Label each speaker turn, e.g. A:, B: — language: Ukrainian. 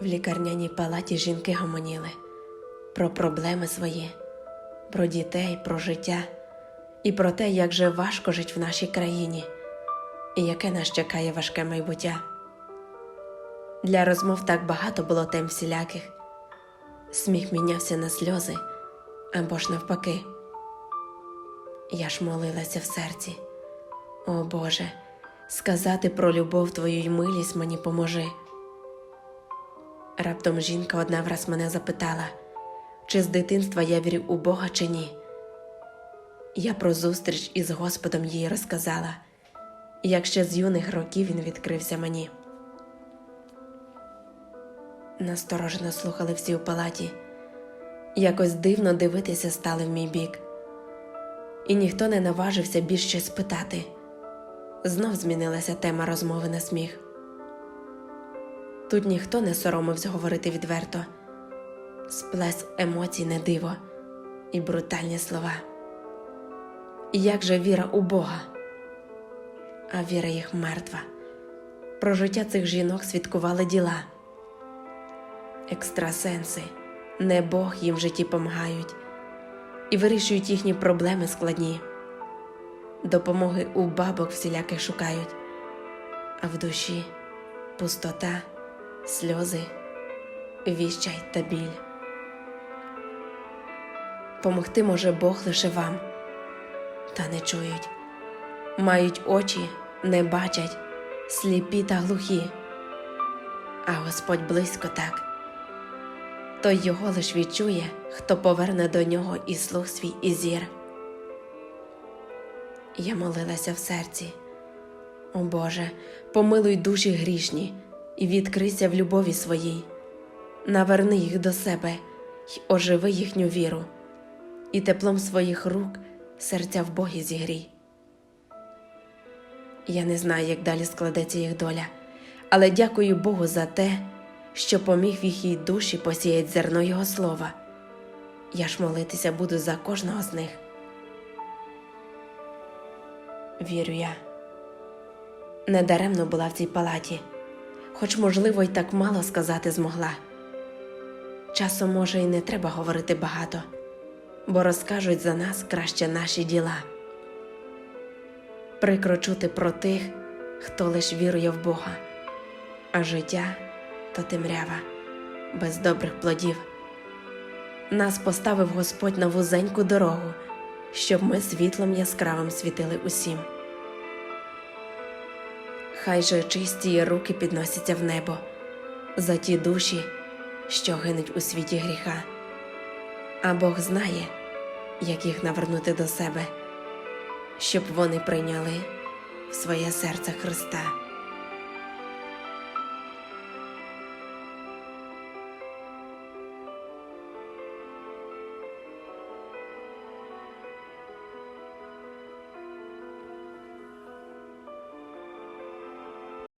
A: В лікарняній палаті жінки гомоніли про проблеми свої, про дітей, про життя і про те, як же важко жить в нашій країні, і яке нас чекає важке майбуття. Для розмов так багато було тем всіляких. Сміх мінявся на сльози або ж навпаки. Я ж молилася в серці. О Боже, сказати про любов Твою й милість мені поможи. Раптом жінка одна враз мене запитала, чи з дитинства я вірю у Бога чи ні. Я про зустріч із Господом їй розказала, як ще з юних років він відкрився мені. Насторожено слухали всі у палаті, якось дивно дивитися стали в мій бік, і ніхто не наважився більш щось питати. Знов змінилася тема розмови на сміх. Тут ніхто не соромився говорити відверто, сплес емоцій не диво і брутальні слова. І як же віра у Бога? А віра їх мертва. Про життя цих жінок свідкували діла. Екстрасенси, не Бог їм в житті помагають і вирішують їхні проблеми складні. Допомоги у бабок всіляких шукають, а в душі пустота, сльози, віщай та біль. Помогти може Бог лише вам, та не чують, мають очі, не бачать, сліпі та глухі, а Господь близько так. Той його лиш відчує, хто поверне до нього і слух свій і зір. Я молилася в серці. О Боже, помилуй душі грішні і відкрийся в любові своїй, наверни їх до себе й оживи їхню віру, і теплом своїх рук серця в Богі зігрій. Я не знаю, як далі складеться їх доля, але дякую Богу за те, що поміг в їхній душі посіять зерно Його слова. Я ж молитися буду за кожного з них. Вірю я. Недаремно була в цій палаті, хоч, можливо, й так мало сказати змогла. Часом, може, і не треба говорити багато, бо розкажуть за нас краще наші діла. Прикро чути про тих, хто лиш вірує в Бога, а життя то темрява, без добрих плодів. Нас поставив Господь на вузеньку дорогу, щоб ми світлом яскравим світили усім. Хай же чисті руки підносяться в небо за ті душі, що гинуть у світі гріха, а Бог знає, як їх навернути до себе, щоб вони прийняли в своє серце Христа.